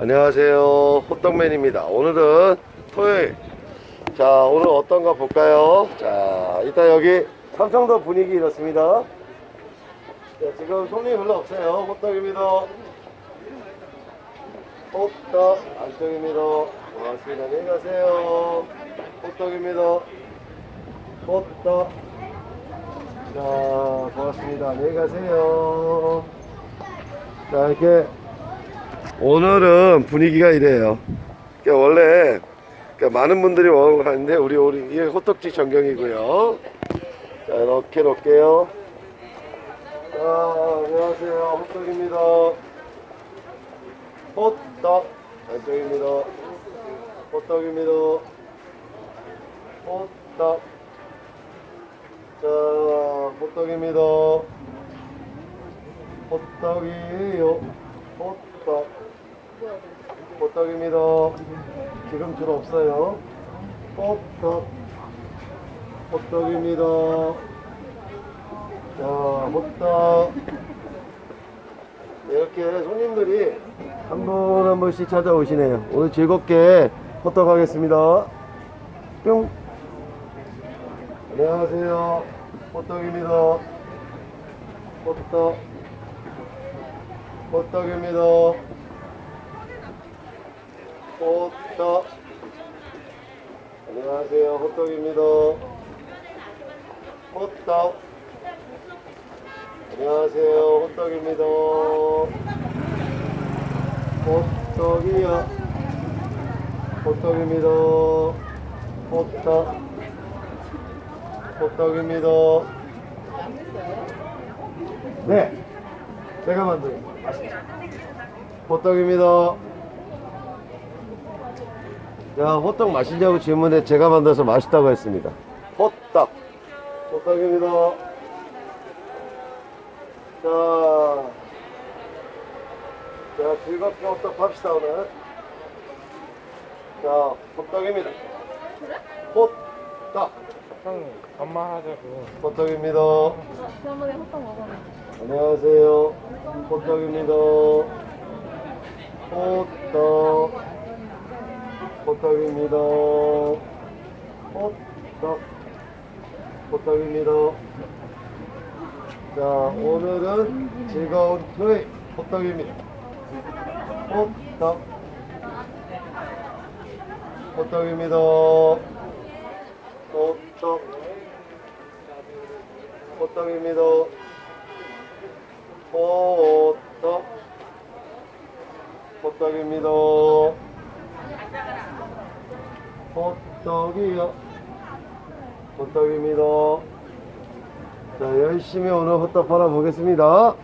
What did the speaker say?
안녕하세요. 호떡맨입니다. 오늘은 토요일. 자, 오늘 어떤가 볼까요? 자, 일단 여기 삼청도 분위기 이렇습니다. 자, 지금 손님이 별로 없어요. 호떡입니다. 호떡 안쪽입니다. 고맙습니다. 안녕히 가세요. 호떡입니다. 호떡. 자, 고맙습니다. 안녕히 가세요. 자, 이렇게 오늘은 분위기가 이래요. 그러니까 원래 그러니까 많은 분들이 가는데 우리 우리 이게 호떡집 전경이고요. 자 이렇게 놓을게요. 자 안녕하세요 호떡입니다. 호떡 안쪽입니다. 호떡입니다. 호떡 자 호떡입니다. 호떡이에요. 호떡 호떡입니다. 지금 줄 없어요. 호떡. 호떡입니다. 자, 호떡. 이렇게 손님들이 한 분 한 분씩 찾아오시네요. 오늘 즐겁게 호떡 하겠습니다. 뿅. 안녕하세요. 호떡입니다. 호떡. 호떡입니다. 호떡. 안녕하세요. 호떡입니다. 호떡. 안녕하세요. 호떡입니다. 호떡이요. 호떡입니다. 호떡. 호떡입니다. 네. 제가 만든 호떡입니다. 자, 호떡 맛있냐고 질문에 제가 만들어서 맛있다고 했습니다. 호떡. 호떡입니다. 자, 자, 즐겁게 호떡 합시다, 오늘. 자, 호떡입니다. 호떡. 형 반말하자고 호떡입니다. 지난번에 호떡 먹었는데 안녕하세요. 호떡입니다. 호떡. 호떡입니다. 호떡. 호떡입니다. 자, 오늘은 즐거운 토요일 호떡입니다. 호떡. 호떡입니다. 호떡. 호떡입니다. 호떡 호떡입니다. 호떡이요. 호떡입니다. 자 열심히 오늘 호떡 팔아 보겠습니다